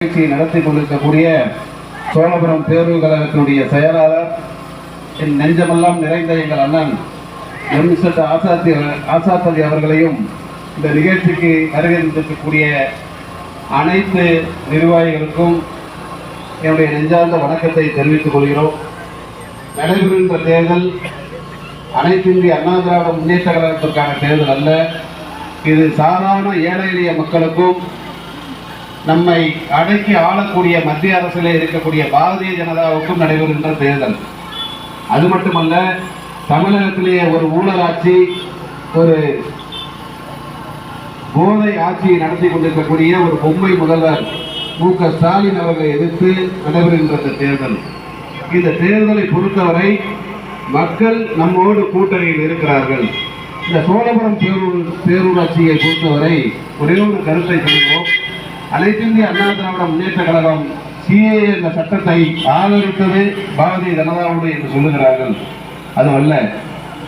நிகழ்ச்சி நடத்தி கொண்டிருக்கக்கூடிய சோழபுரம் தேர்வு கழகத்தினுடைய செயலாளர் என் நெஞ்சமெல்லாம் நிறைந்த எங்கள் அண்ணன் எம் இசட் ஆசாத்தி ஆசாத்தலி அவர்களையும் இந்த நிகழ்ச்சிக்கு வருகின்றிருக்கக்கூடிய அனைத்து நிர்வாகிகளுக்கும் என்னுடைய நெஞ்சார்ந்த வணக்கத்தை தெரிவித்துக் கொள்கிறோம். நடைபெறுகின்ற தேர்தல் அனைத்து இந்திய அண்ணா திராவிட முன்னேற்ற கழகத்திற்கான தேர்தல் அல்ல. இது சாதாரண ஏழை எளிய மக்களுக்கும் நம்மை அடக்கி ஆளக்கூடிய மத்திய அரசில் இருக்கக்கூடிய பாரதிய ஜனதாவுக்கும் நடைபெறுகின்ற தேர்தல். அது மட்டுமல்ல தமிழகத்திலேயே ஒரு ஊழல் ஆட்சி ஒரு போதை ஆட்சியை நடத்தி கொண்டிருக்கக்கூடிய ஒரு பொம்மை முதல்வர் மு க ஸ்டாலின் அவர்களை எதிர்த்து நடைபெறுகின்ற இந்த தேர்தல். இந்த தேர்தலை பொறுத்தவரை மக்கள் நம்மோடு கூட்டணியில் இருக்கிறார்கள். இந்த சோழபுரம் பேரூர் பேரூராட்சியை பொறுத்தவரை ஒரே ஒரு கருத்தை சொல்வோம் அனைத்திந்திய அண்ணா திராவிட முன்னேற்ற கழகம் சிஏ என்ற சட்டத்தை ஆதரித்தது பாரதிய ஜனதாவுடைய என்று சொல்லுகிறார்கள். அதுவல்ல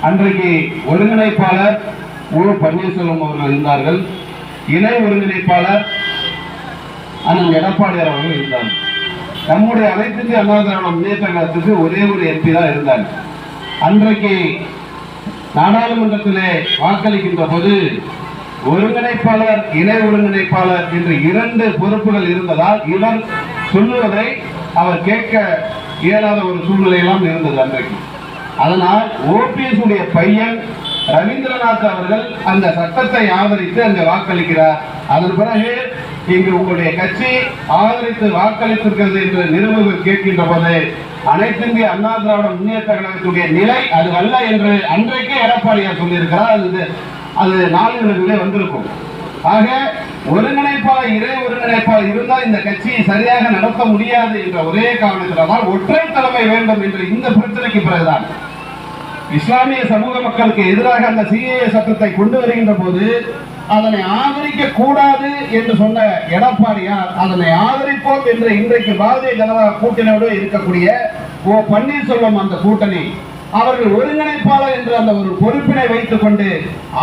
அன்றைக்கு ஒருங்கிணைப்பாளர் ஓ பன்னீர்செல்வம் அவர்கள் இருந்தார்கள். இணை ஒருங்கிணைப்பாளர் அண்ணன் எடப்பாடியார் அவர்கள் இருந்தார். நம்முடைய அனைத்து அண்ணா திராவிட முன்னேற்ற கழகத்துக்கு ஒரே ஒரு எம்பி தான் இருந்தார். அன்றைக்கு நாடாளுமன்றத்திலே வாக்களிக்கின்ற போது ஒருங்கிணைப்பாளர் இணை ஒருங்கிணைப்பாளர் என்று இரண்டு பொறுப்புகள் இருந்ததால் இவர் சொல்லுவதை அவர் கேட்க இயலாத ஒரு சூழ்நிலையெல்லாம் இருந்தது அன்றைக்கு. அதனால் ஓபிஎஸ் உடைய பையன் ரவீந்திரநாத் அவர்கள் அந்த சட்டத்தை ஆதரித்து அங்கே வாக்களிக்கிறார். அதன் பிறகு இங்கு உங்களுடைய கட்சி ஆதரித்து வாக்களித்திருக்கிறது என்று நிருபர்கள் கேட்கின்ற போது அனைத்து இந்திய அண்ணா திராவிட முன்னேற்ற கழகத்துடைய நிலை அது அல்ல என்று அன்றைக்கே எடப்பாடியார் சொல்லியிருக்கிறார். அது அது நாளிதழ்களே வந்திருக்கும். ஆக ஒருங்கிணைப்பாளர் இறை ஒருங்கிணைப்பாளர் இருந்தால் இந்த கட்சியை சரியாக நடத்த முடியாது என்ற ஒரே காரணத்தினால் ஒற்றை தலைமை வேண்டும் என்ற இந்த பிரச்சனைக்கு பிறகுதான். இஸ்லாமிய சமூக மக்களுக்கு எதிராக அந்த சிஏஏ சட்டத்தை கொண்டு வருகின்ற போது அதனை ஆதரிக்க கூடாது என்று சொன்ன எடப்பாடியார் அதனை ஆதரிப்போம் என்று இன்றைக்கு பாரதிய ஜனதா கூட்டணியோடு இருக்கக்கூடிய ஓ பன்னீர்செல்வம் அந்த கூட்டணி. அவர்கள் ஒருங்கிணைப்பாளர் என்ற அந்த ஒரு பொறுப்பினை வைத்துக் கொண்டு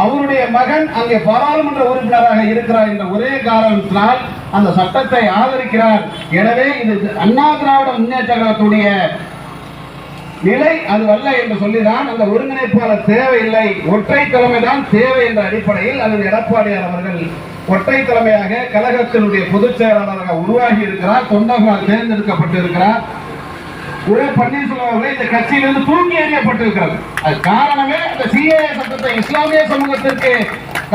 அவருடைய மகன் அங்கே பாராளுமன்ற உறுப்பினராக இருக்கிறார் என்ற ஒரே காரணத்தினால் அந்த சட்டத்தை ஆதரிக்கிறார். எனவே இது அண்ணா திராவிட முன்னேற்ற கழகத்துடைய நிலை அது அல்ல என்று சொல்லிதான் அந்த ஒருங்கிணைப்பாளர் தேவையில்லை. ஒற்றை தலைமை தான் தேவை என்ற அடிப்படையில் அதில் எடப்பாடியார் அவர்கள் ஒற்றை தலைமையாக கழகத்தினுடைய பொதுச் செயலாளராக உருவாகி இருக்கிறார். தொண்டர்களால் தேர்ந்தெடுக்கப்பட்டிருக்கிறார். ஓ பன்னீர்செல்வம் அவர்களை இந்த கட்சியிலிருந்து தூக்கி எறியப்பட்டிருக்கிறது. அது காரணமே அந்த சிஏ சட்டத்தை இஸ்லாமிய சமூகத்திற்கு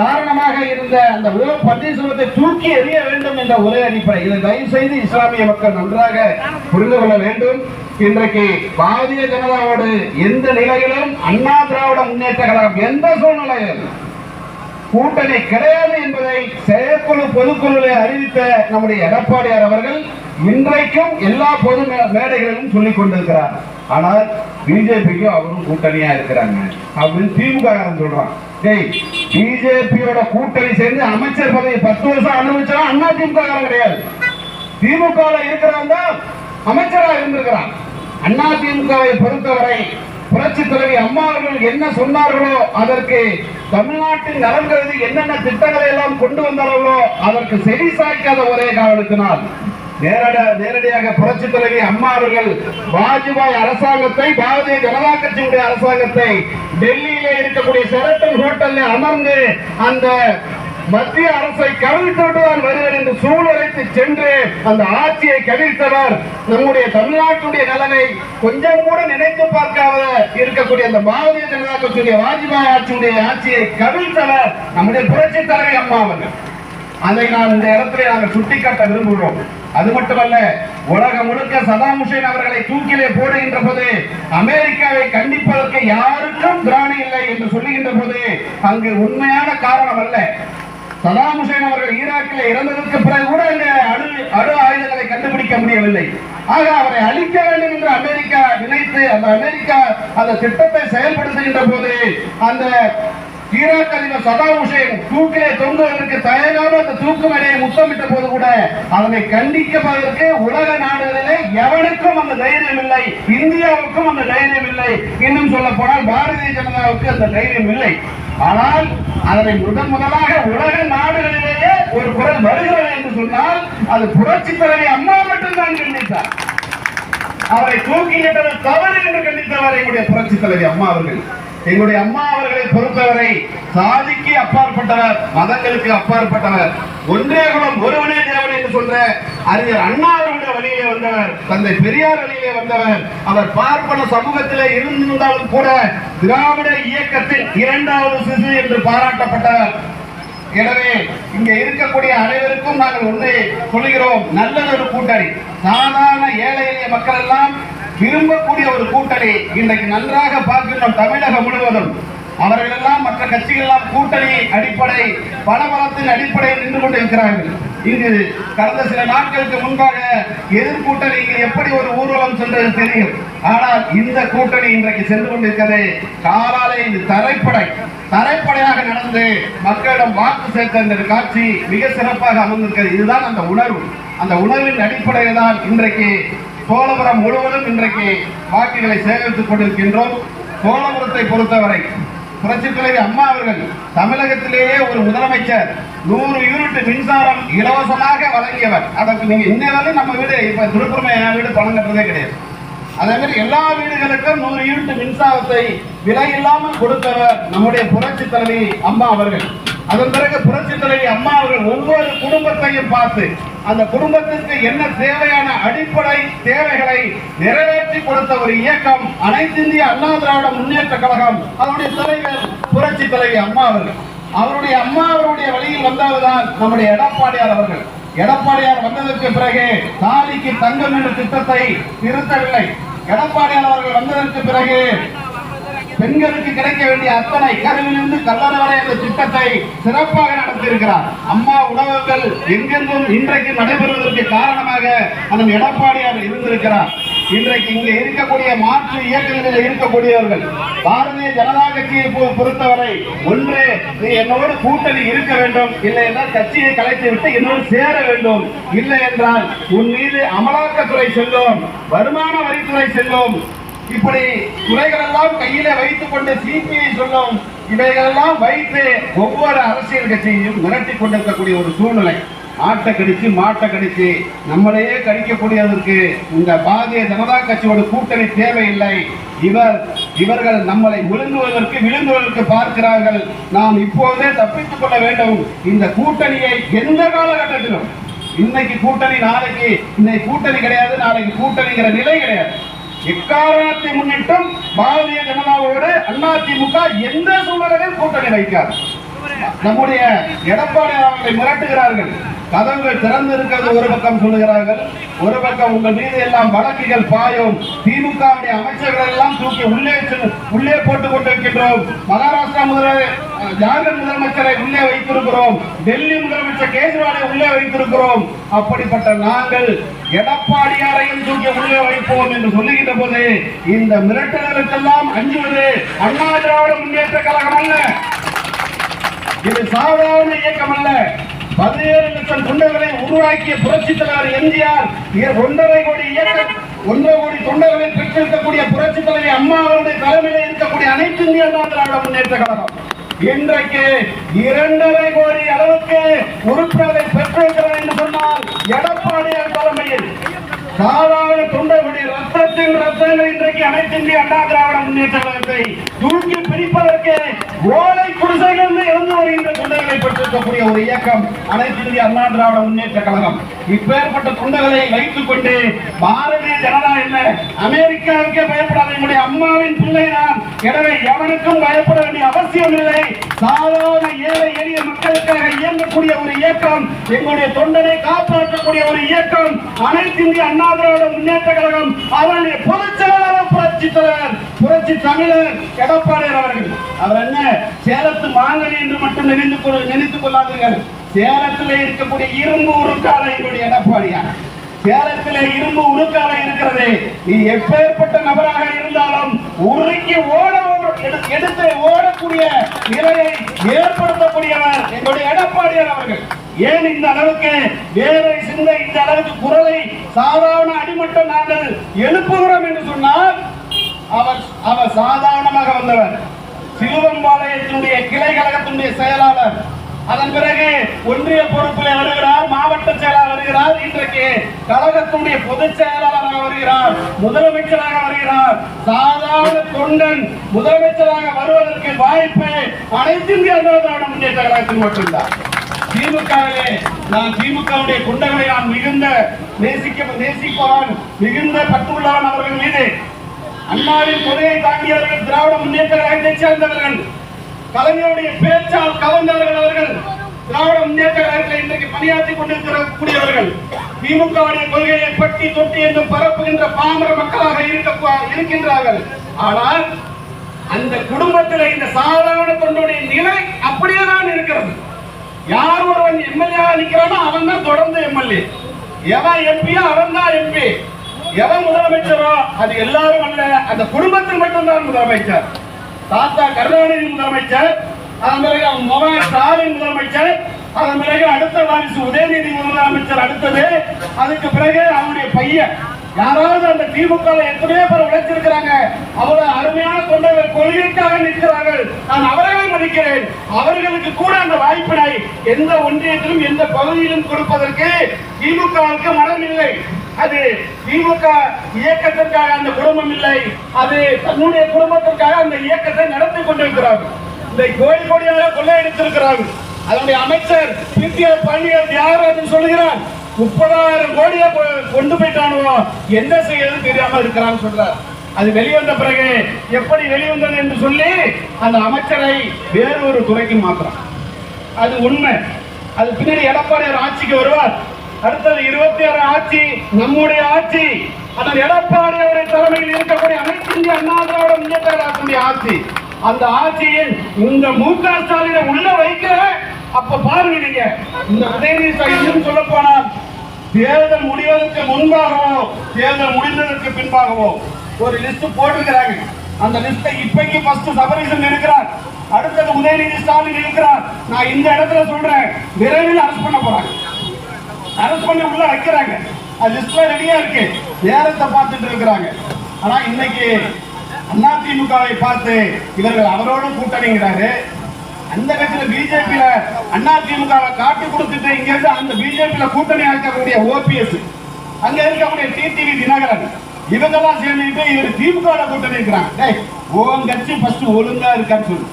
காரணமாக இருந்த அந்த ஓ பன்னீர்செல்வத்தை தூக்கி எறிய வேண்டும் என்ற ஒரே அடிப்படை. இதை தயவு செய்து இஸ்லாமிய மக்கள் நன்றாக புரிந்து கொள்ள வேண்டும். இன்றைக்கு பாரதிய ஜனதாவோடு எந்த நிலையிலும் அண்ணா திராவிட முன்னேற்ற கழகம் எந்த சூழ்நிலையிலும் கூட்டணி கிடையாது என்பதை செயற்குழு பொதுக்குழுவை அறிவித்த நம்முடைய எடப்பாடியார் அவர்கள் இன்றைக்கும் எல்லா பொது மேடைகளிலும் சொல்லிக் கொண்டிருக்கிறார். ஆனால் பிஜேபிக்கும் அவரும் கூட்டணியா இருக்கிறாங்க. அப்படின்னு திமுக சொல்றான். டேய் பிஜேபியோட கூட்டணி சேர்ந்து அமைச்சர் பதவி பத்து வருஷம் அனுபவிச்சா அண்ணா திமுக கிடையாது. திமுக இருக்கிறவங்க அமைச்சராக இருந்திருக்கிறான். அண்ணா திமுகவை பொறுத்தவரை புரட்சி தலைவி அம்மா அவர்கள் என்ன சொன்னார்களோ அதற்கு தமிழ்நாட்டின் நலன் கருதி என்னென்ன திட்டங்களை எல்லாம் கொண்டு வந்தார்களோ அதற்கு செவி சாய்க்காத ஒரே காரணத்தினால் நேரட நேரடியாக புரட்சி தலைவி அம்மா அவர்கள் வாஜ்பாய் அரசாங்கத்தை பாரதிய ஜனதா கட்சியுடைய அரசாங்கத்தை டெல்லியிலே இருக்கக்கூடிய செரட்டன் ஹோட்டல்ல அமர்ந்து அந்த மத்திய அரசை கவிழ்த்து வருவேன் என்று சூழலைத்து சென்று அந்த ஆட்சியை கவிழ்த்தவர் நம்முடைய தமிழ்நாட்டுடைய நலனை கொஞ்சம் கூட நினைத்து பார்க்காத இருக்கக்கூடிய அந்த பாரதிய ஜனதா கட்சியுடைய வாஜ்பாய் ஆட்சியுடைய ஆட்சியை கவிழ்த்தவர் நம்முடைய புரட்சி தலைவி அம்மா அவர்கள். அதை நான் இந்த இடத்திலே நாங்கள் சுட்டிக்காட்ட விரும்புகிறோம். அது மட்டுமல்ல உலகம் முழுக்க சதாம் ஹுசேன் அவர்களை தூக்கிலே போடுகின்ற போது அமெரிக்காவை கண்டிப்பதற்கு யாருக்கும் திராணி இல்லை என்று சொல்லுகின்ற போது அங்கு உண்மையான காரணம் அல்ல. சதாம் ஹுசேன் அவர்கள் ஈராக்கில் இறந்ததற்கு பிறகு கூட இந்த அணு அணு ஆயுதங்களை கண்டுபிடிக்க முடியவில்லை. ஆக அவரை அழிக்க வேண்டும் என்று அமெரிக்கா நினைத்து அந்த அமெரிக்கா அந்த திட்டத்தை செயல்படுத்துகின்ற போது அந்த ஈராக் அதிபர் சதாம் ஹுசேன் தூக்கிலே தொங்குவதற்கு தயங்காம அந்த தூக்கு மேடையை முத்தமிட்ட போது கூட அதனை கண்டிக்கப்பதற்கு உலக நாடுகளிலே எவனுக்கும் அந்த தைரியம் இல்லை. இந்தியாவுக்கும் அந்த தைரியம் இல்லை. இன்னும் சொல்ல போனால் பாரதிய ஜனதாவுக்கு அந்த தைரியம் இல்லை. ஆனால் அதனை முதன் முதலாக உலக நாடுகளிலேயே ஒரு குரல் வருகிறது என்று சொன்னால் அது புரட்சி தலைவி அம்மா மட்டும்தான் கண்டித்தார் அவரை தூக்கிலிட்டது தவறு என்று கண்டித்தவர் எங்களுடைய புரட்சி தலைவி அம்மா அவர்கள். எங்களுடைய அம்மா அவர்களை பொறுத்தவரை சாதிக்கு அப்பாற்பட்டவர் மதங்களுக்கு அப்பாற்பட்டவர் ஒன்றே குலம் ஒருவனே தேவன் என்று சொல்ற அறிஞர் அண்ணா அவருடைய வழியிலே வந்தவர் தந்தை பெரியார் வழியிலே வந்தவர் அவர் பார்ப்பன சமூகத்திலே இருந்திருந்தாலும் கூட திராவிட இயக்கத்தின் இரண்டாவது சிசு என்று பாராட்டப்பட்டவர். எனவே இங்க இருக்கக்கூடிய அனைவருக்கும் நாங்கள் ஒன்று சொல்கிறோம் நல்லதொரு கூட்டணி. சாதாரண ஏழை எளிய மக்கள் எல்லாம் விரும்பக்கூடிய ஒரு கூட்டணி. இன்றைக்கு நன்றாக பார்க்கின்றோம் தமிழகம் முழுவதும். அவர்கள் எல்லாம் மற்ற கட்சிகள் எல்லாம் கூட்டணி அடிப்படை பணபலத்தின் அடிப்படையில் நின்று கொண்டிருக்கிறார்கள். இங்கு கடந்த சில நாட்களுக்கு முன்பாக எதிர்கூட்டணி எப்படி ஒரு ஊர்வலம் சென்றது தெரியும். ஆனால் இந்த கூட்டணி இன்றைக்கு சென்று கொண்டிருக்கிறது காலாலே இது தரைப்படை. தரைப்படையாக நடந்து மக்களிடம் வாக்கு சேர்த்த இந்த காட்சி மிக சிறப்பாக அமர்ந்திருக்கிறது இதுதான் அந்த உணர்வு. அந்த உணர்வின் அடிப்படையில் தான் இன்றைக்கு சோழபுரம் முழுவதும் இன்றைக்கு வாக்குகளை சேகரித்துக் கொண்டிருக்கின்றோம். சோழபுரத்தை பொறுத்தவரை புரட்சி தலைவி அம்மா அவர்கள் தமிழகத்திலேயே ஒரு முதலமைச்சர் நூறு யூனிட் மின்சாரம் இலவசமாக வழங்கியவர். அதற்கு நீங்க இன்னும் நம்ம வீடு இப்ப திருப்புறமை என் வீடு பணம் கட்டுறதே கிடையாது. அதே மாதிரி எல்லா வீடுகளுக்கும் நூறு யூனிட் மின்சாரத்தை விலை இல்லாமல் கொடுத்தவர் நம்முடைய புரட்சி தலைவி அம்மா அவர்கள். அதன் பிறகு புரட்சி தலைவி அம்மா அவர்கள் ஒவ்வொரு குடும்பத்தையும் பார்த்து அந்த குடும்பத்திற்கு என்ன தேவையான அடிப்படை தேவைகளை நிறைவேற்றி கொடுத்த ஒரு இயக்கம் அனைத்து இந்திய அண்ணா திராவிட முன்னேற்ற கழகம். அதனுடைய தலைவர் புரட்சி தலைவி அம்மா அவர்கள். அவருடைய அம்மா அவருடைய வழியில் வந்தவர்தான் நம்முடைய எடப்பாடியார் அவர்கள். எடப்பாடியார் வந்ததற்கு பிறகு தாலிக்கு தங்கம் என்ற திட்டத்தை திருத்தவில்லை எடப்பாடியார் அவர்கள் வந்ததற்கு பிறகு பெண்களுக்கு கிடைக்க வேண்டிய அத்தனை கருவிலிருந்து கல்லறை வரை அந்த திட்டத்தை சிறப்பாக நடத்தியிருக்கிறார். அம்மா உணவகங்கள் எங்கெங்கும் இன்றைக்கு நடைபெறுவதற்கு காரணமாக அதன் எடப்பாடியார் இருந்திருக்கிறார். இன்றைக்கு இங்கே இருக்கக்கூடிய மாற்று இயக்கங்களில் இருக்கக்கூடியவர்கள் பாரதிய ஜனதா கட்சியை பொறுத்தவரை ஒன்று என்னோடு கூட்டணி இருக்க வேண்டும் இல்லை என்றால் கட்சியை கலைத்து விட்டு என்னோடு சேர வேண்டும். இல்லை என்றால் உன் மீது அமலாக்கத்துறை செல்லும் வருமான வரித்துறை செல்லும் இப்படி துறைகள் எல்லாம் கையில வைத்துக் கொண்டு சிபிஐ சொல்லும் இவைகளெல்லாம் வைத்து ஒவ்வொரு அரசியல் கட்சியையும் மிரட்டி கொண்டிருக்கக்கூடிய ஒரு சூழ்நிலை. ஆட்டை கடிச்சு மாட்டை கடிச்சு நம்மளையே கடிக்கக்கூடியதற்கு இந்த பாரதிய ஜனதா கட்சியோட கூட்டணி தேவையில்லை. இவர் இவர்கள் நம்மளை விழுங்குவதற்கு விழுங்குவதற்கு பார்க்கிறார்கள். நாம் இப்போதே தப்பித்துக் கொள்ள வேண்டும். இந்த கூட்டணியை எந்த காலகட்டத்திலும் இன்னைக்கு கூட்டணி நாளைக்கு இன்னைக்கு கூட்டணி கிடையாது நாளைக்கு கூட்டணிங்கிற நிலை கிடையாது. எக்காரணத்தை முன்னிட்டும் பாரதிய ஜனதாவோடு அதிமுக எந்த சூழ்நிலையிலும் கூட்டணி வைக்காது. நம்முடைய எடப்பாடி அவர்களை மிரட்டுகிறார்கள். கதவுகள் திறந்திருக்கிறது ஒரு பக்கம் சொல்லுகிறார்கள் ஒரு பக்கம் உங்கள் மீது எல்லாம் வழக்குகள் பாயும். திமுக அமைச்சர்கள் எல்லாம் தூக்கி உள்ளே உள்ளே போட்டுக் கொண்டிருக்கின்றோம். மகாராஷ்டிரா முதல்வர் ஜார்க்கண்ட் முதலமைச்சரை உள்ளே வைத்திருக்கிறோம். டெல்லி முதலமைச்சர் கேஜ்ரிவாலை உள்ளே வைத்திருக்கிறோம். அப்படிப்பட்ட நாங்கள் எடப்பாடியாரையும் தூக்கி உள்ளே வைப்போம் என்று சொல்லுகின்ற போது இந்த மிரட்டல்களுக்கெல்லாம் அஞ்சுவது அண்ணா திராவிட முன்னேற்ற கழகம் அல்ல இது சாதாரண இயக்கம் அல்ல பதினேழு லட்சம் தொண்டர்களை உருவாக்கிய புரட்சி தலைவர் எம்ஜிஆர் ஒன்றரை கோடி இயக்கம் ஒன்றரை கோடி தொண்டர்களை பெற்றிருக்கக்கூடிய புரட்சி தலைவர் அம்மா அவருடைய தலைமையில் இருக்கக்கூடிய அனைத்து இந்திய அண்ணா திராவிட முன்னேற்ற கழகம். இன்றைக்கு இரண்டரை கோடி அளவுக்கு உறுப்பினரை பெற்றிருக்கிறார் என்று சொன்னால் எடப்பாடியார் தலைமையில் சாதாரண தொண்டர்களுடைய ரத்தத்தின் ரத்தங்கள் இன்றைக்கு அனைத்து இந்திய அண்ணா திராவிட முன்னேற்ற கழகத்தை தூக்கி பிரிப்பதற்கு ஓலை குடிசைகளிலிருந்து இருந்து வருகின்ற குண்டைகளை பெற்றிருக்கக்கூடிய ஒரு இயக்கம் அனைத்து இந்திய அண்ணா திராவிட முன்னேற்ற கழகம். இப்பேற்பட்ட குண்டைகளை வைத்துக் கொண்டு பாரதிய ஜனதா என்ன? அமெரிக்காவுக்கே பயப்படாத என்னுடைய அம்மாவின் பிள்ளை நான் எனவே எவனுக்கும் பயப்பட வேண்டிய அவசியம் இல்லை. சாதாரண ஏழை எளிய மக்களுக்காக இயங்கக்கூடிய ஒரு இயக்கம் எங்களுடைய தொண்டனை காப்பாற்றக்கூடிய ஒரு இயக்கம் அனைத்து இந்திய அண்ணா திராவிட முன்னேற்ற கழகம் அவருடைய பொதுச் செயலாளர் புரட்சி தலைவர் புரட்சி தமிழர் எடப்பாடியார் அவர்கள். அவர் என்ன? சேலத்து மாங்கனி என்று மட்டும் நினைந்து கொள் நினைத்துக் கொள்ளாதீர்கள். சேலத்தில் இருக்கக்கூடிய இரும்பு உருக்கான எங்களுடைய எடப்பாடியார். சேலத்திலே இரும்பு உருக்கால இருக்கிறது. நீ எப்பேற்பட்ட நபராக இருந்தாலும் உருக்கி ஓட எடு- எடுத்து ஓடக்கூடிய நிலையை ஏற்படுத்தக்கூடியவர் எங்களுடைய எடப்பாடியார் அவர்கள். ஏன் இந்த அளவுக்கு வேலை சிந்தை இந்த அளவுக்கு குரலை சாதாரண அடிமட்டம் நாங்கள் எழுப்புகிறோம் என்று சொன்னால் அவர் அவர் சாதாரணமாக வந்தவர். சிலுவம்பாளையத்தினுடைய கிளை கழகத்தினுடைய செயலாளர் அதன் பிறகு ஒன்றிய பொறுப்பில் வருகிறார் மாவட்ட செயலாளர் வருகிறார் இன்றைக்கு கழகத்துடைய பொதுச் செயலாளராக வருகிறார் முதலமைச்சராக வருகிறார். சாதாரண தொண்டன் முதலமைச்சராக வருவதற்கு வாய்ப்பு அனைத்து இந்திய அண்ணா திராவிட முன்னேற்ற கழகத்தில் மட்டும்தான். திமுகவிலே நான் திமுகவுடைய குண்டங்களை நான் மிகுந்த நேசிக்க நேசிப்பவன் மிகுந்த பற்றுள்ளவன் அவர்கள் மீது அண்ணாவின் கொலையை தாங்கியவர்கள் திராவிட முன்னேற்ற கழகத்தைச் சேர்ந்தவர்கள். கலைஞருடைய பேச்சால் கவர்ந்தவர்கள் அவர்கள் திராவிட முன்னேற்ற கழகத்தில் இன்றைக்கு பணியாற்றிக் கொண்டிருக்கிற கூடியவர்கள் திமுகவுடைய கொள்கையை பட்டி தொட்டி என்று பரப்புகின்ற பாமர மக்களாக இருக்க இருக்கின்றார்கள். ஆனால் அந்த குடும்பத்தில் இந்த சாதாரண தொண்டுடைய நிலை அப்படியே தான் இருக்கிறது. யார் ஒருவன் எம்எல்ஏ நிற்கிறானோ அவன் தான் தொடர்ந்து எம்எல்ஏ. எவன் எம்பியோ அவன் தான் எம்பி. எவன் முதலமைச்சரோ அது எல்லாரும் அல்ல. அந்த குடும்பத்தில் மட்டும்தான் முதலமைச்சர். தாத்தா கருணாநிதி முதலமைச்சர் அதன் பிறகு அவன் மகன் ஸ்டாலின் முதலமைச்சர் அதன் பிறகு அடுத்த வாரிசு உதயநிதி முதலமைச்சர் அடுத்தது. அதுக்கு பிறகு அவனுடைய பையன். யாராவது அந்த திமுக எத்தனையோ பேர் உழைச்சிருக்கிறாங்க அவ்வளவு அருமையான தொண்டர்கள் கொள்கைக்காக நிற்கிறார்கள். நான் அவர்களை மதிக்கிறேன். அவர்களுக்கு கூட அந்த வாய்ப்பினை எந்த ஒன்றியத்திலும் எந்த பகுதியிலும் கொடுப்பதற்கு திமுகவுக்கு மனம் இல்லை அது திமுக இயக்கத்திற்காக அந்த குடும்பம் இல்லை. அது தன்னுடைய குடும்பத்திற்காக அந்த இயக்கத்தை நடத்தி கொண்டிருக்கிறார்கள். இந்த கோயில் கோடியாக கொள்ளையடித்திருக்கிறார்கள் அதனுடைய அமைச்சர் பிடிஆர் பழனியார் யார் என்று சொல்லுகிறார். முப்பதாயிரம் கோடியை கொ- கொண்டு போயிட்டானுவோ என்ன செய்யறது தெரியாம இருக்கிறான்னு சொல்றார். அது வெளிவந்த பிறகு எப்படி வெளிவந்தது என்று சொல்லி அந்த அமைச்சரை வேறு ஒரு துறைக்கு மாற்றான் அது உண்மை. அது பின்னாடி எடப்பாடியார் ஆட்சிக்கு வருவார். அடுத்தது இருபத்தி ஆறு ஆட்சி நம்முடைய ஆட்சி. அந்த எடப்பாடியாருடைய தலைமையில் இருக்கக்கூடிய அனைத்து இந்திய அண்ணா திராவிட முன்னேற்ற கழகத்தினுடைய ஆட்சி. அந்த ஆட்சியில் இந்த மு க ஸ்டாலினை உள்ள வைக்கிற அப்ப பாருங்க நீங்க. இந்த உதயநிதி ஸ்டாலின் சொல்ல போனால் தேர்தல் முடிவதற்கு முன்பாகவோ தேர்தல் முடிந்ததற்கு பின்பாகவோ ஒரு லிஸ்ட் போட்டிருக்கிறாங்க. அந்த லிஸ்ட்டை இப்பைக்கு ஃபர்ஸ்ட் சபரீசன் இருக்கிறார் அடுத்தது உதயநிதி ஸ்டாலின் இருக்கிறார். நான் இந்த இடத்துல சொல்றேன். விரைவில் அரசு பண்ண போறாங்க. அரசு பண்ணி உள்ள வைக்கிறாங்க. அது லிஸ்ட்ல ரெடியா இருக்கு. நேரத்தை பார்த்துட்டு இருக்கிறாங்க. ஆனா இன்னைக்கு அதிமுகவை பார்த்து இவர்கள் அவரோட கூட்டணிங்கிறாரு அந்த கட்சியில பிஜேபியில அதிமுகவை காட்டி கொடுத்துட்டு இங்க இருந்து அந்த பிஜேபியில கூட்டணி இருக்கக்கூடிய ஓபிஎஸ் அங்க இருக்கக்கூடிய டிடிவி தினகரன் இவங்கெல்லாம் சேர்ந்துட்டு இவர் திமுக கூட்டணி இருக்கிறாங்க. டேய் உன் கட்சி ஃபர்ஸ்ட் ஒழுங்கா இருக்கான்னு சொல்லு.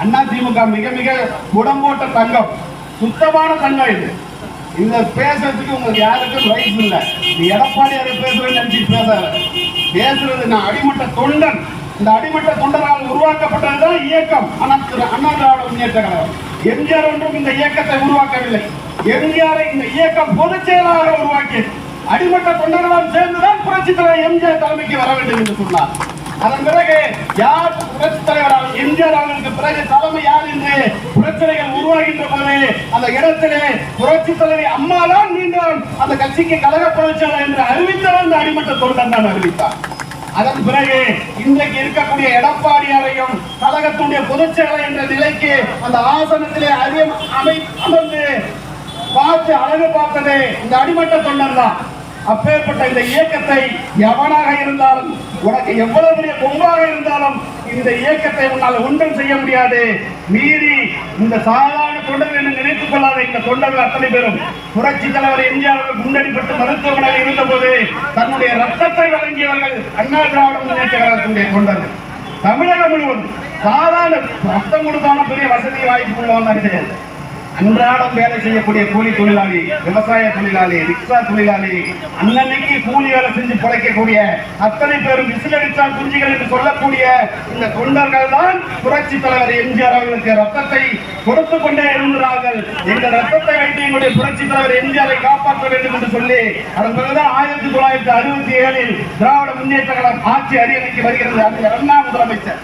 அண்ணா திமுக மிக மிக உடம்போட்ட தங்கம் சுத்தமான தங்கம் இது. இந்த பேசுறதுக்கு உங்களுக்கு யாருக்கும் ரைட்ஸ் இல்லை. நீ எடப்பாடியார் பேசுறேன்னு நினைச்சு பேசாத. பேசுறது நான் அடிமட்ட தொண்டன். இந்த அடிமட்ட தொண்டரால் உருவாக்கப்பட்டதுதான் இயக்கம். அண்ணா திரு- அண்ணா திராவிட முன்னேற்ற கழகம். எம்ஜிஆர் ஒன்றும் இந்த இயக்கத்தை உருவாக்கவில்லை. எம்ஜிஆரை இந்த இயக்கம் பொதுச் செயலாளர் உருவாக்கியது. அடிமட்ட தொண்டர்களால் சேர்ந்துதான் புரட்சி தலைவர் எம்ஜிஆர் தலைமைக்கு வர வேண்டும் என்று சொன்னார். அதன் பிறகு யார் புரட்சி தலைவர் எம்ஜிஆர் அவர்களுக்கு பிறகு தலைமை யார் என்று பிரச்சனைகள் உருவாகின்ற போது அந்த இடத்திலே புரட்சி தலைவர் அம்மா தான் மீண்டும் அந்த கட்சிக்கு கழக பொதுச்செயலர் என்று அறிவித்தவர் அந்த அடிமட்ட தொண்டன் தான் அறிவித்தார். அதன் பிறகு இன்றைக்கு இருக்கக்கூடிய எடப்பாடியாரையும் கழகத்துடைய பொதுச் செயலர் என்ற நிலைக்கு அந்த ஆசனத்திலே அறிய அமை அமர்ந்து பார்த்து அழகு பார்த்தது இந்த அடிமட்ட தொண்டர் தான். அப்பேற்பட்ட இந்த இயக்கத்தை எவனாக இருந்தாலும் உனக்கு எவ்வளவு பெரிய கொம்பாக இருந்தாலும் இந்த இயக்கத்தை உன்னால் ஒன்றும் செய்ய முடியாது. மீறி இந்த சாதாரண தொண்டர் என்று நினைத்துக் கொள்ளாத இந்த தொண்டர்கள் அத்தனை பேரும் புரட்சி தலைவர் எம்ஜிஆர் அவர்கள் குண்டடிப்பட்டு மருத்துவமனையில் இருந்தபோது தன்னுடைய ரத்தத்தை வழங்கியவர்கள் அண்ணா திராவிட முன்னேற்ற கழகத்தினுடைய தொண்டர்கள். தமிழகம் முழுவதும் சாதாரண ரத்தம் கொடுத்தாலும் பெரிய வசதி வாய்ப்பு உள்ளவன் கிடையாது அன்றாடம் வேலை செய்யக்கூடிய கூலி தொழிலாளி விவசாய தொழிலாளி ரிக்ஷா தொழிலாளி அன்னன்னைக்கு கூலி வேலை செஞ்சு பிழைக்கக்கூடிய அத்தனை பேரும் விசிலடித்தால் குஞ்சுகள் என்று சொல்லக்கூடிய இந்த தொண்டர்கள் தான் புரட்சி தலைவர் எம்ஜிஆர் அவர்களுக்கு ரத்தத்தை கொடுத்து கொண்டே இருந்தார்கள் எங்கள் ரத்தத்தை வைத்து எங்களுடைய புரட்சி தலைவர் எம்ஜிஆரை காப்பாற்ற வேண்டும் என்று சொல்லி அதன் பிறகுதான் ஆயிரத்தி தொள்ளாயிரத்தி அறுபத்தி ஏழில் திராவிட முன்னேற்ற கழகம் ஆட்சி அரியணைக்கு வருகிறது. அந்த இரண்டாம் முதலமைச்சர்.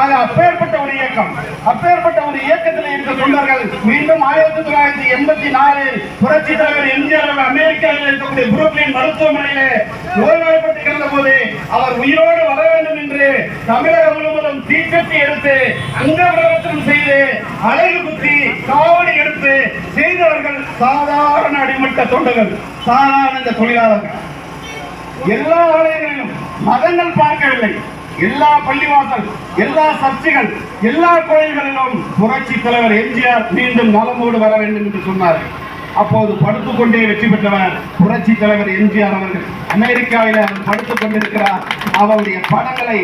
ஆக அப்பேற்பட்ட ஒரு இயக்கம் அப்பேற்பட்ட ஒரு இயக்கத்தில் இருக்க தொண்டர்கள் மீண்டும் ஆயிரத்தி தொள்ளாயிரத்தி எண்பத்தி நாலில் புரட்சி தலைவர் எம்ஜிஆர் அமெரிக்காவில் இருக்கக்கூடிய புரூக்லின் மருத்துவமனையிலே நோய்வாய்ப்பட்டு கிடந்த போது அவர் உயிரோடு வர வேண்டும் என்று தமிழகம் முழுவதும் தீக்கட்டி எடுத்து அங்க பிரவர்த்தனம் செய்து அழகு குத்தி காவடி எடுத்து செய்தவர்கள் சாதாரண அடிமட்ட தொண்டர்கள் சாதாரண இந்த தொழிலாளர்கள். எல்லா ஆலயங்களிலும் மதங்கள் பார்க்கவில்லை. எல்லா பள்ளிவாசல் எல்லா சர்ச்சைகள் எல்லா கோயில்களிலும் புரட்சி தலைவர் எம்ஜிஆர் மீண்டும் நலமோடு வர வேண்டும் என்று சொன்னார். அப்போது படுத்துக்கொண்டே வெற்றி பெற்றவர் புரட்சி தலைவர் எம்ஜிஆர் அவர்கள். அமெரிக்காவில் அவர் படுத்துக் கொண்டிருக்கிறார். அவருடைய படங்களை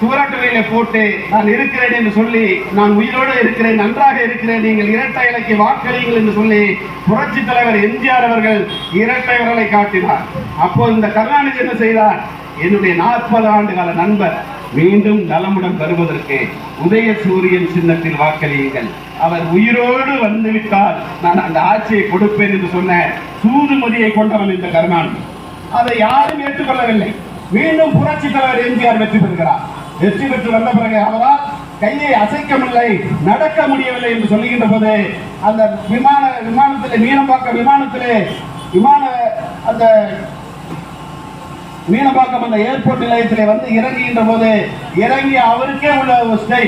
சுவராட்டுகளிலே போட்டு நான் இருக்கிறேன் என்று சொல்லி நான் உயிரோடு இருக்கிறேன் நன்றாக இருக்கிறேன் நீங்கள் இரட்டை இலக்கிய வாக்களியுங்கள் என்று சொல்லி புரட்சி தலைவர் எம்ஜிஆர் அவர்கள் இரட்டை விரலை காட்டினார். அப்போது இந்த கருணாநிதி என்ன செய்தார்? என்னுடைய நாற்பது ஆண்டு கால நண்பர் மீண்டும் நலமுடன் வருவதற்கு உதய சூரியன் சின்னத்தில் வாக்களியுங்கள். அவர் உயிரோடு வந்துவிட்டால் நான் அந்த ஆட்சியை கொடுப்பேன் என்று சொன்ன சூதுமதியை கொண்டவன் இந்த கருணாநிதி அதை யாரும் ஏற்றுக்கொள்ளவில்லை. மீண்டும் புரட்சி தலைவர் எம்ஜிஆர் வெற்றி பெறுகிறார். வெற்றி பெற்று வந்த பிறகு அவரால் கையை அசைக்கவில்லை நடக்க முடியவில்லை என்று சொல்லுகின்ற போது அந்த விமான விமானத்திலே மீனம்பாக்கம் விமானத்திலே விமான அந்த மீனம்பாக்கம் அந்த ஏர்போர்ட் நிலையத்திலே வந்து இறங்குகின்ற போது இறங்கி அவருக்கே உள்ள ஒரு ஸ்டை.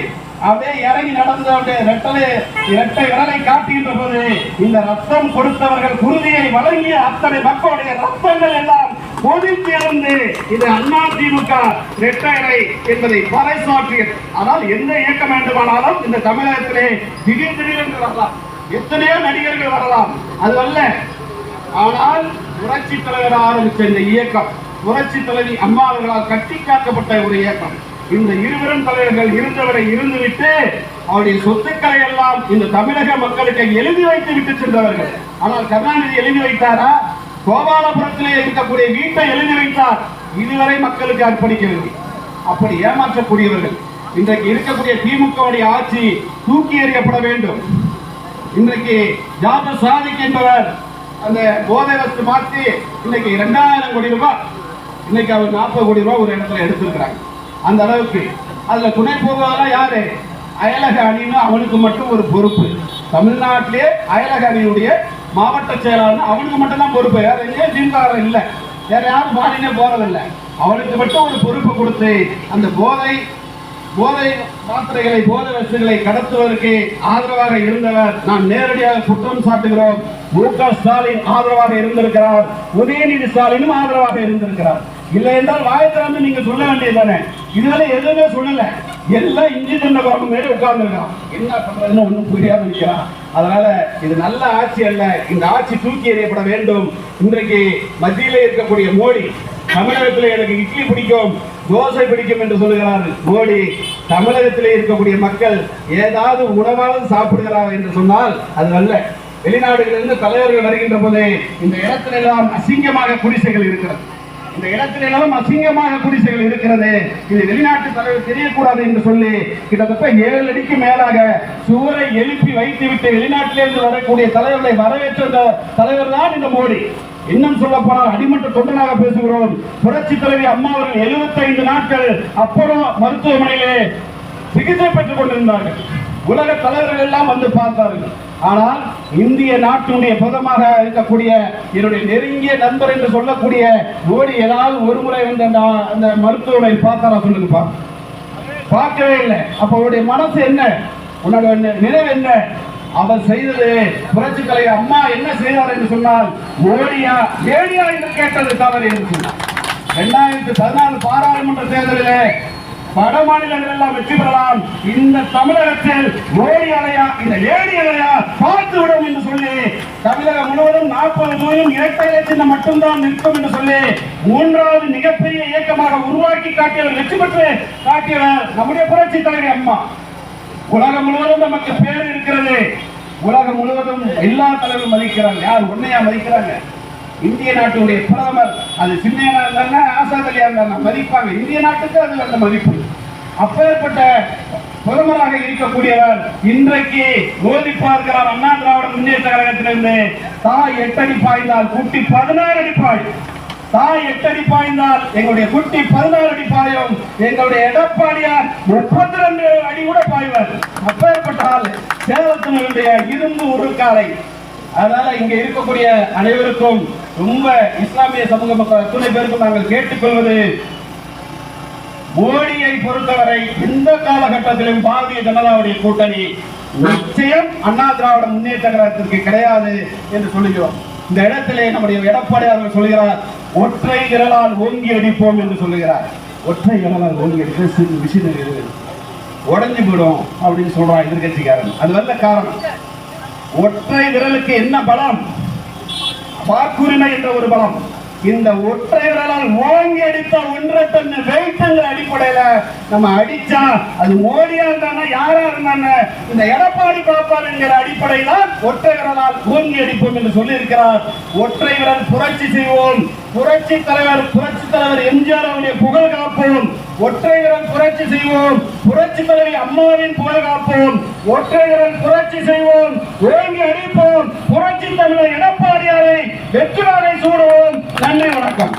அப்படியே இறங்கி நடந்து அப்படியே ரெட்டலை இரட்டை விரலை காட்டுகின்ற போது இந்த ரத்தம் கொடுத்தவர்கள் குருதியை வழங்கிய அத்தனை மக்களுடைய ரத்தங்கள் எல்லாம் கொதித்திருந்து இது அண்ணா திமுக இரட்டையரை என்பதை பறைசாற்றியது ஆனால் எந்த இயக்கம் வேண்டுமானாலும் இந்த தமிழகத்திலே திடீர் திடீரென்று வரலாம். எத்தனையோ நடிகர்கள் வரலாம். அது அல்ல. ஆனால் புரட்சி தலைவர் ஆரம்பித்த இந்த இயக்கம் புரட்சி தலைவி அம்மா அவர்களால் கட்டி காக்கப்பட்ட ஒரு இயக்கம். இந்த இருவரும் தலைவர்கள் இருந்தவரை இருந்துவிட்டு அவருடைய சொத்துக்களை எல்லாம் இந்த தமிழக மக்களுக்கு எழுதி வைத்து விட்டு சென்றவர்கள். ஆனால் கருணாநிதி எழுதி வைத்தாரா? கோபாலபுரத்திலே இருக்கக்கூடிய வீட்டை எழுதி வைத்தார். இதுவரை மக்களுக்கு அர்ப்பணிக்கவில்லை அப்படி ஏமாற்றக்கூடியவர்கள். இன்றைக்கு இருக்கக்கூடிய திமுகவுடைய ஆட்சி தூக்கி எறியப்பட வேண்டும். இன்றைக்கு ஜாத சாதிக் என்பவர் அந்த போதை வஸ்து மாற்றி இன்னைக்கு இரண்டாயிரம் கோடி ரூபாய் இன்னைக்கு அவர் நாற்பது கோடி ரூபா ஒரு இடத்துல எடுத்திருக்கிறாங்க. அந்த அளவுக்கு. அதுல துணை போவதெல்லாம் யாரு? அயலக அணின்னு அவனுக்கு மட்டும் ஒரு பொறுப்பு. தமிழ்நாட்டிலே அயலக அணியுடைய மாவட்ட செயலாளர் அவனுக்கு மட்டும் தான் பொறுப்பு. வேற எங்கேயும் திமுக இல்லை. வேற யாரும் மாறினே போறதில்லை அவனுக்கு மட்டும் ஒரு பொறுப்பு கொடுத்து அந்த போதை போதை மாத்திரைகளை போதை வசதிகளை கடத்துவதற்கு ஆதரவாக இருந்தவர் நாம் நேரடியாக குற்றம் சாட்டுகிறோம். மு க ஸ்டாலின் ஆதரவாக இருந்திருக்கிறார். உதயநிதி ஸ்டாலினும் ஆதரவாக இருந்திருக்கிறார். இல்லை என்றால் வாயத்திலிருந்து நீங்க சொல்ல வேண்டியதுதானே இதுவரை எதுவுமே சொல்லல. எல்லாம் இஞ்சி தண்ட குழம்பு மாரி உட்கார்ந்துருக்கான். என்ன பண்றதுன்னு ஒண்ணும் புரியாம இருக்கிறான் அதனால இது நல்ல ஆட்சி அல்ல. இந்த ஆட்சி தூக்கி எறியப்பட வேண்டும். இன்றைக்கு மத்தியிலே இருக்கக்கூடிய மோடி தமிழகத்தில் எனக்கு இட்லி பிடிக்கும் தோசை பிடிக்கும் என்று சொல்லுகிறார் மோடி. தமிழகத்தில் இருக்கக்கூடிய மக்கள் ஏதாவது உணவாவது சாப்பிடுகிறார் என்று சொன்னால் அது அல்ல. வெளிநாடுகளிலிருந்து தலைவர்கள் வருகின்ற போது இந்த இடத்திலெல்லாம் அசிங்கமாக குடிசைகள் இருக்கிறது. இந்த இடத்திலெல்லாம் அசிங்கமாக குடிசைகள் இருக்கிறது. இது வெளிநாட்டு தலைவர் தெரியக்கூடாது என்று சொல்லி கிட்டத்தட்ட ஏழு அடிக்கு மேலாக சுவரை எழுப்பி வைத்துவிட்டு வெளிநாட்டிலிருந்து வரக்கூடிய தலைவர்களை வரவேற்ற தலைவர் தான் இந்த மோடி. இன்னும் சொல்ல போனால் அடிமட்ட தொண்டனாக பேசுகிறோம். புரட்சி தலைவி அம்மா அவர்கள் 75 நாட்கள் அப்புறம் மருத்துவமனையிலே சிகிச்சை பெற்றுக் கொண்டிருந்தார்கள். உலக தலைவர்கள் எல்லாம் வந்து பார்த்தார்கள். ஆனால் இந்திய நாட்டினுடைய பிரதமாக இருக்கக்கூடிய என்னுடைய நெருங்கிய நண்பர் என்று சொல்லக்கூடிய மோடி ஏதாவது ஒரு முறை வந்து அந்த அந்த மருத்துவரை பார்த்தாரா சொல்லுங்கப்பா பார்க்கவே இல்லை. அப்ப அவருடைய மனசு என்ன? உன்னோட நினைவு என்ன? அவர் செய்தது புரட்சி தலைவர் அம்மா என்ன செய்தார் என்று சொன்னால் மோடியா ஏடியா என்று கேட்டது தவறு என்று சொன்னார். இரண்டாயிரத்தி பதினாலு பாராளுமன்ற தேர்தலிலே வட மாநிலங்கள் எல்லாம் வெற்றி பெறலாம். இந்த தமிழகத்தில் மோடி அலையா இந்த ஏடி அலையா பார்த்து விடும் என்று சொல்லி தமிழகம் முழுவதும் நாற்பது நோயும் இரட்டை சின்னம் மட்டும்தான் நிற்கும் என்று சொல்லி மூன்றாவது மிகப்பெரிய இயக்கமாக உருவாக்கி காட்டியவர் வெற்றி பெற்று காட்டியவர் நம்முடைய புரட்சி தலைவி அம்மா. உலகம் முழுவதும் நமக்கு பேர் இருக்கிறது. உலகம் முழுவதும் எல்லா தலைவரும் மதிக்கிறாங்க. யார்? உண்மையா மதிக்கிறாங்க? இந்திய நாட்டுடைய பிரதமர் அது சின்னையா இருந்தாங்க ஆசாத் அலியா இருந்தாங்க மதிப்பாங்க இந்திய நாட்டுக்கு அது வந்த மதிப்பு. அப்பேற்பட்ட பிரதமராக இருக்கக்கூடியவர் இன்றைக்கு மோதி பார்க்கிறார். அண்ணா திராவிட முன்னேற்ற கழகத்திலிருந்து தாய் எட்டடி பாய்ந்தால் குட்டி பதினாறு அடி பாய். தாய் எட்டடி பாய்ந்தால் எங்களுடைய குட்டி பதினாறு அடி பாயும். எங்களுடைய எடப்பாடியார் முப்பத்தி ரெண்டு அடி கூட பாய்வர். அப்பேற்பட்ட ஆள் சேலத்தினுடைய இரும்பு உருக்காலை. அதனால இங்க இருக்கக்கூடிய அனைவருக்கும் ரொம்ப இஸ்லாமிய சமூக மக்கள் அத்துணை பேருக்கும் நாங்கள் கேட்டுக்கொள்வது மோடியை பொறுத்தவரை இந்த காலகட்டத்திலும் பாரதிய ஜனதாவுடைய கூட்டணி நிச்சயம் அண்ணா திராவிட முன்னேற்ற கழகத்திற்கு கிடையாது என்று சொல்லுகிறோம். இந்த இடத்திலே நம்முடைய எடப்பாடி அவர்கள் சொல்கிறார் ஒற்றை விரலால் ஓங்கி அடிப்போம் என்று சொல்லுகிறார். ஒற்றை விரலால் ஓங்கி அடிக்க சிறு விஷயம் உடஞ்சு போயிடும் அப்படின்னு சொல்றான் எதிர்கட்சிக்காரன். அது வந்த காரணம். ஒற்றை விரலுக்கு என்ன பலம்? வாக்குரிமை என்ற ஒரு பலம். இந்த ஒற்றை விரலால் ஓங்கி அடித்த ஒன்றரை டன் வெயிட்ங்கிற அடிப்படையில நம்ம அடிச்சா அது மோடியா இருந்தானா யாரா இருந்தாங்க இந்த எடப்பாடி பாப்பார் என்கிற அடிப்படையில ஒற்றை விரலால் ஓங்கி அடிப்போம் என்று சொல்லி இருக்கிறார் ஒற்றை விரல் புரட்சி செய்வோம். புரட்சி தலைவர் புரட்சி தலைவர் எம்ஜிஆர் அவருடைய புகழ் காப்போம். ஒற்றை புரட்சி செய்வோம். புரட்சி தலைவி அம்மாவின் புகழ் காப்போம். ஒற்றை புரட்சி செய்வோம். ஓங்கி அடிப்போம். புரட்சி தமிழர் எடப்பாடியாரை வெற்றிவாரை சூடுவோம். நன்றி வணக்கம்.